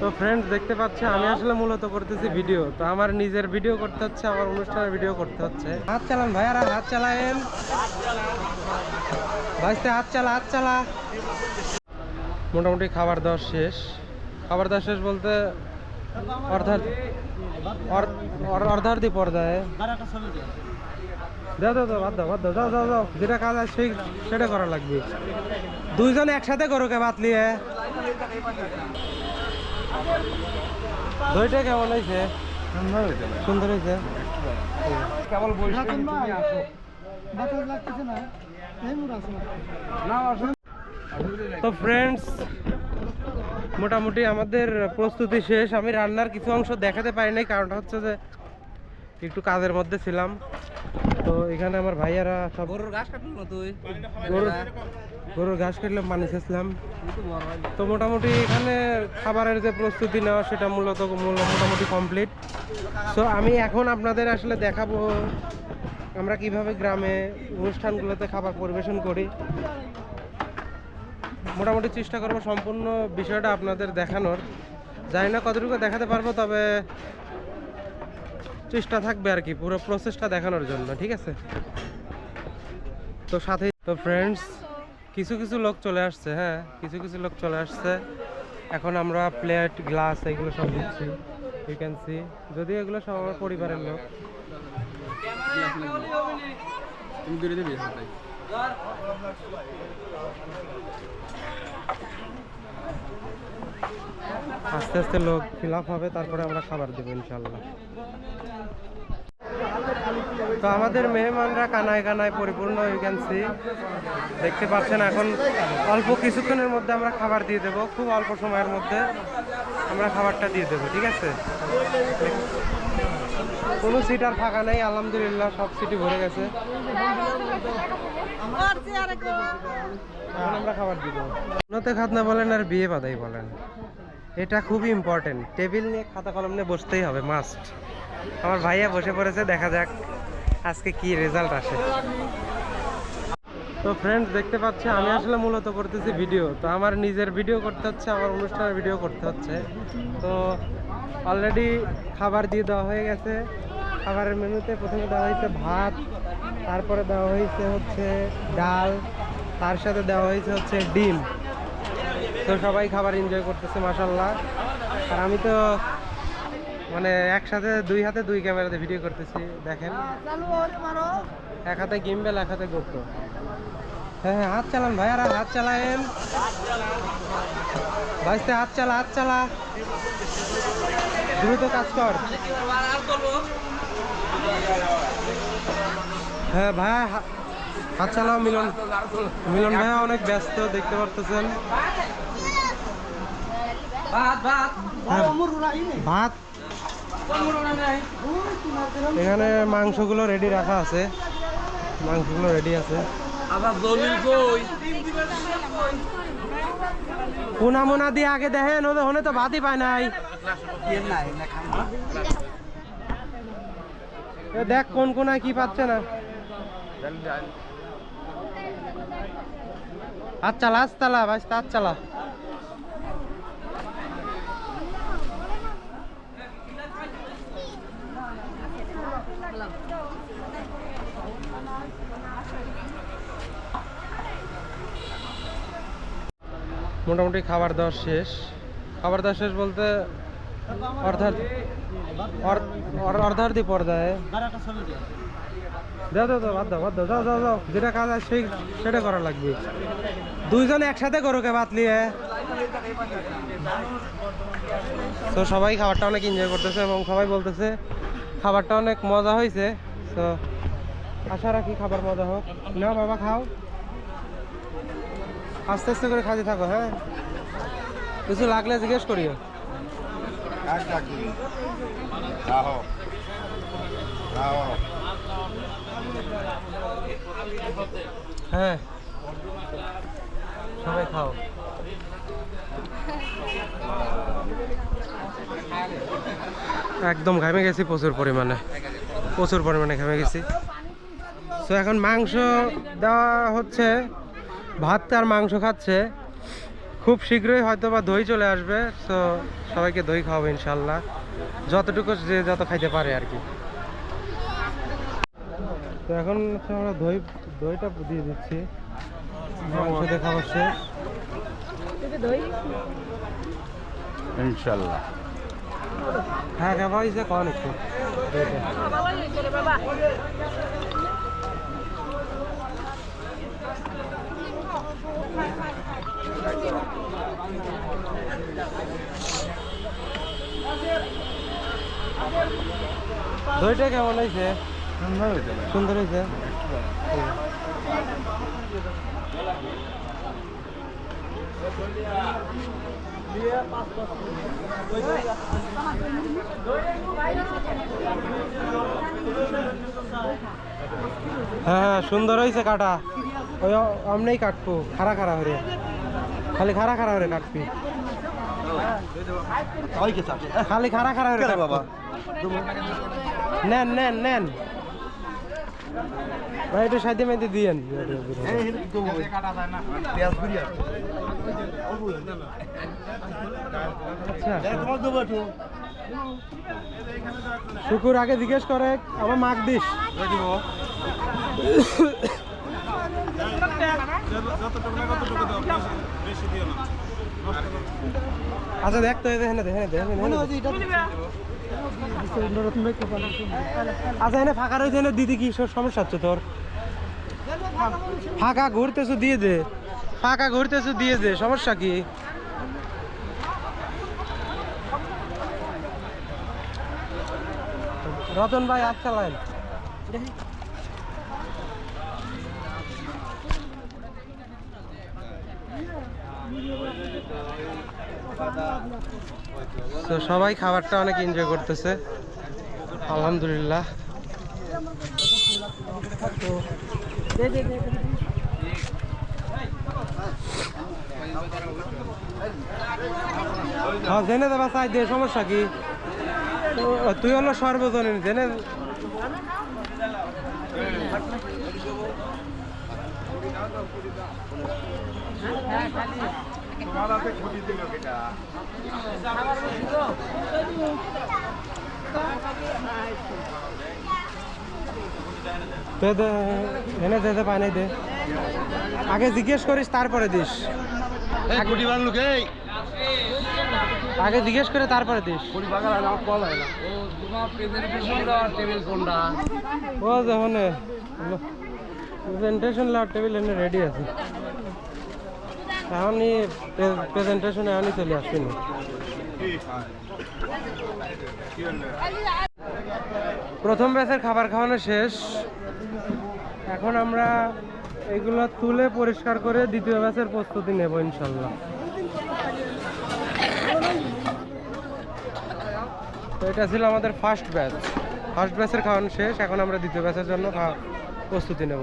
তো ফ্রেন্ডস দেখতে পাচ্ছে আমি আসলে মূলত করতেছি ভিডিও তো আমার নিজের ভিডিও করতে হচ্ছে আমার অনুষ্ঠানের ভিডিও করতে হচ্ছে। হাত চালান ভাইয়ারা হাত চালায়েন। ভাইতে হাত চালা হাত চালা। মোটামুটি খাবার দাওয়া শেষ। খাবার দাওয়া শেষ বলতে অর্ধার অর- অর- অর্ধার্ধি পর্দায় দাও দাও দাও বাদ দাও বাদ দাও যাও যাও যাও যেটা কাজ আছে সেই সেটা করা লাগবে। দুইজন একসাথে করো কে বাতলিয়ে দইটা কেমন হয়েছে? সুন্দর হয়েছে? কেবল বলছি তো ফ্রেন্ডস মোটামুটি আমাদের প্রস্তুতি শেষ। আমি রান্নার কিছু অংশ দেখাতে পারি নাই কারণটা হচ্ছে যে একটু কাজের মধ্যে ছিলাম। তো এখানে আমার ভাইয়ারা সব গরুর ঘাস কাটলো না তুই? গরুর গরুর ঘাস কাটলে পানি ছেঁচলাম। তো মোটামুটি এখানে খাবারের যে প্রস্তুতি নেওয়া সেটা মূলত মোটামুটি কমপ্লিট সো আমি এখন আপনাদের আসলে দেখাবো আমরা কীভাবে গ্রামে অনুষ্ঠানগুলোতে খাবার পরিবেশন করি। মোটামুটি চেষ্টা করব সম্পূর্ণ বিষয়টা আপনাদের দেখানোর। জানি না কতটুকু দেখাতে পারব তবে চেষ্টা থাকবে আর কি, পুরো প্রসেসটা দেখানোর জন্য, ঠিক আছে? তো সাথে তো ফ্রেন্ডস কিছু কিছু লোক চলে আসছে হ্যাঁ কিছু কিছু লোক চলে আসছে। এখন আমরা প্লেট গ্লাস এগুলো সব দিচ্ছি ইউ ক্যান সি যদিও এগুলো সব আমার পরিবারের লোক। আস্তে আস্তে লোক ফিল হবে, তারপরে আমরা খাবার দেবো ইনশাল্লাহ তো আমাদের মেহমানরা কানায় কানায় পরিপূর্ণ ক্যান সি দেখতে পাচ্ছেন, এখন অল্প কিছুক্ষণের মধ্যে আমরা খাবার দিয়ে দেবো, খুব অল্প সময়ের মধ্যে আমরা খাবারটা দিয়ে দেবো, ঠিক আছে? কোনো সিট আর ফাঁকা নেই, আলহামদুলিল্লাহ, সব সিটি ভরে গেছে। আমরা খাবার দিব। উন্নতে খাতনা বলেন আর বিয়ে বাদাই বলেন। এটা খুবই ইম্পর্টেন্ট টেবিল নিয়ে খাতা কলম নিয়ে বসতেই হবে মাস্ট আমার ভাইয়া বসে পড়েছে, দেখা যাক। আজকে কি রেজাল্ট আসে? তো ফ্রেন্ডস দেখতে পাচ্ছি, আমি আসলে মূলত করতেছি ভিডিও তো আমার নিজের ভিডিও করতে হচ্ছে, আমার অনুষ্ঠানের ভিডিও করতে হচ্ছে। তো অলরেডি খাবার দিয়ে দেওয়া হয়ে গেছে। খাবারের মেনুতে প্রথমে দেওয়া হয়েছে ভাত, তারপরে দেওয়া হয়েছে হচ্ছে ডাল, তার সাথে দেওয়া হয়েছে হচ্ছে ডিম। তো সবাই খাবার এনজয় করতেছে মাসাল্লাহ আর আমি তো মানে একসাথে দুই হাতে দুই ক্যামেরাতে ভিডিও করতেছি দেখেন। এক হাতে গিম্বেল এক হাতে গোপ্রো হ্যাঁ হ্যাঁ হাত চালান ভাই আর হাত চালায়েন। ভাইতে হাত চালা হাত চালা। দ্রুত কাজ কর। হ্যাঁ ভাই হাত চালাও মিলন। মিলন ভাইয়া অনেক ব্যস্ত দেখতে পারতেছেন। ভাত ভাত। হ্যাঁ, ভাত এখানে মাংসগুলো রেডি রাখা আছে। মাংসগুলো রেডি আছে। দলিল মোনা দিয়ে আগে দেখেন ওদের হনে তো ভাতই পায় নাই। দেখ কোন কোনায় কি পাচ্ছে না। চালা হাত ভাই হাত চালা। মোটামুটি খাবার দাওয়া শেষ। খাবার দাওয়া শেষ বলতে অর্ধার অর- অর- অর্ধার্ধি দাও যাও যাও যেটা কাজ আছে সেটা করা লাগবে। দুইজন একসাথে করো কে বাতলিয়ে তো সবাই খাবারটা অনেক এনজয় করতেছে এবং সবাই বলতেছে, খাবারটা অনেক মজা হয়েছে। তো আশা রাখি খাবার মজা হোক। না বাবা খাও। আস্তে আস্তে করে খাতে থাকো হ্যাঁ? কিছু লাগলে জিজ্ঞেস করিও। হ্যাঁ। সবাই খাও। একদম ঘামে গেছি প্রচুর পরিমাণে। প্রচুর পরিমাণে ঘামে গেছি। তো এখন মাংস দেওয়া হচ্ছে ভাত আর মাংস খাচ্ছে। খুব শীঘ্রই হয়তো বা দই চলে আসবে তো সবাইকে দই খাওয়াবো ইনশাল্লাহ। যতটুকু যে যত খাইতে পারে আর কি। তো এখন হচ্ছে আমরা দই দইটা দিয়ে দিচ্ছি। মাংস খাবার শেষ। ইনশাল্লাহ। হ্যাঁ হ্যাঁ ভাই যে কন একটু দইটা। কেমন হয়েছে? সুন্দর হয়েছে হ্যাঁ হ্যাঁ সুন্দর হয়েছে কাটা। ওই আমনেই কাটবো খারা খারা হরে খালি খারা খারা হরে কাটবি খালি খারা খারা হরে বাবা? নেন নেন নেন। ভাই একটু সাইডে মেয়েদে দিয়েন। আচ্ছা। শুকুর আগে জিজ্ঞেস করে আমার মাক দিস। আচ্ছা দেখ তো এখানে দেখে আচ্ছা এনে ফাঁকা রয়েছে, এনে দিদি কি সমস্যা হচ্ছে তোর? ফাঁকা ঘুরতেছো, দিয়ে দে। ফাঁকা ঘুরতেছো, দিয়ে দে, সমস্যা কি? রতন ভাই আজ চালান তো সবাই খাবারটা অনেক এনজয় করতেছে। আলহামদুলিল্লাহ। হ্যাঁ জেনে দেবা চাই দে সমস্যা কি? তুই হলো সর্বজনীন, জেনে দে দে এনে দে দে পানি দে। আগে জিজ্ঞেস করিস তারপরে দিস। আগে জিজ্ঞেস করে তারপরে দিস। ও তোমার প্রেজেন্টেশনটা টেবিল কোনটা ও যখন প্রেজেন্টেশন লাভ টেবিল এনে রেডি আছে। এখনই প্রেজেন্টেশন এখনই চলে আসছি না প্রথম ব্যাচের খাবার খাওয়ানো শেষ। এখন আমরা এগুলো তুলে পরিষ্কার করে দ্বিতীয় ব্যাচের প্রস্তুতি নেব ইনশাল্লাহ তো এটা ছিল আমাদের ফার্স্ট ব্যাচ ফার্স্ট ব্যাচের খাওয়ানো শেষ এখন আমরা দ্বিতীয় ব্যাচের জন্য প্রস্তুতি নেব।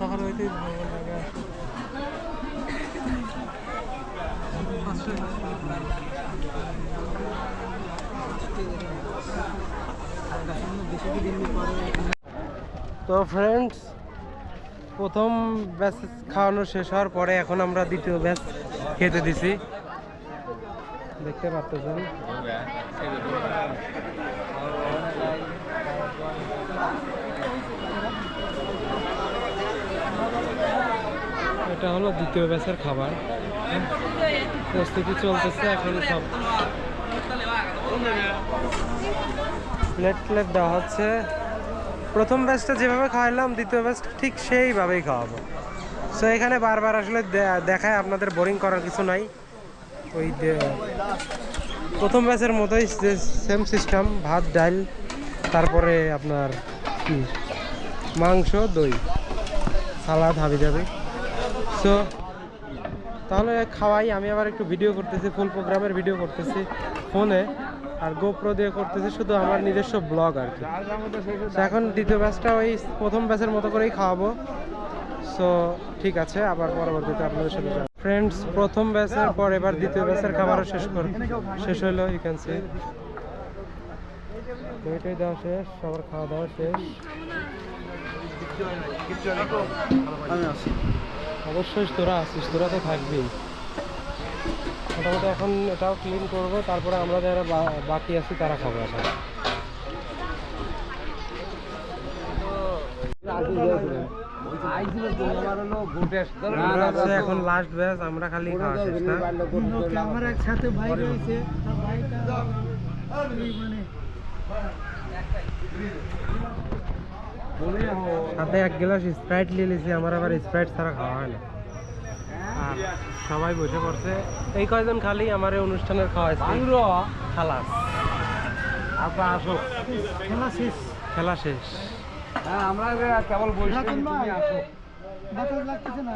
তখন ওইতে তো ফ্রেন্ডস প্রথম ব্যাচ খাওয়ানো শেষ হওয়ার পরে এখন আমরা দ্বিতীয় ব্যাচ খেতে দিছি। দেখতে পারতেছেন? এটা হলো দ্বিতীয় ব্যাচের খাবার। প্রস্তুতি চলতেছে, এখন সব প্লেট প্লেট দেওয়া হচ্ছে। প্রথম ব্যাচটা যেভাবে খাওয়ালাম দ্বিতীয় ব্যাচটা ঠিক সেইভাবেই খাওয়াবো। সো এখানে বারবার আসলে দেখায়, আপনাদের বোরিং করার কিছু নাই। ওই প্রথম ব্যাচের মতোই সেম সিস্টেম ভাত, ডাল, তারপরে আপনার মাংস, দই, সালাদ হাবি যাবে সো তাহলে খাওয়াই, আমি আবার একটু ভিডিও করতেছি ফুল প্রোগ্রামের ভিডিও করতেছি ফোনে আর গোপ্রো দিয়ে করতেছি, শুধু আমার নিজস্ব ব্লগ আর কি। এখন দ্বিতীয় ব্যাচটা ওই প্রথম ব্যাচের মতো করেই খাওয়াবো। সো ঠিক আছে, আবার পরবর্তীতে আপনাদের সাথে ফ্রেন্ডস প্রথম ব্যাচের পর এবার দ্বিতীয় ব্যাচের খাবারও শেষ কর শেষ হলো ইউ ক্যান সি ওইটাই দেওয়া শেষ, সবার খাওয়া দাওয়া শেষ। অবশ্যই তোরা আসিস তোরা তো থাকবেই মোটামুটি এখন এটাও ক্লিন করব তারপরে আমরা যারা বাকি আছি তারা খাব এখন। এখন লাস্ট ব্যাচ আমরা খালি খাওয়া শেষ না? আমার একসাথে রয়েছে। সাথে এক গ্লাস স্প্রাইট নিয়ে নিয়েছি আমার আবার স্প্রাইট ছাড়া খাওয়া হয় না। আর সবাই বসে পড়ছে। এই কয়জন খালি আমার এই অনুষ্ঠানের খাওয়াইছে? খালাস। আপনার আসো। খেলা শেষ। খেলা শেষ। হ্যাঁ আমরা কেবল বসে তুমি আসো। লাগতেছে না।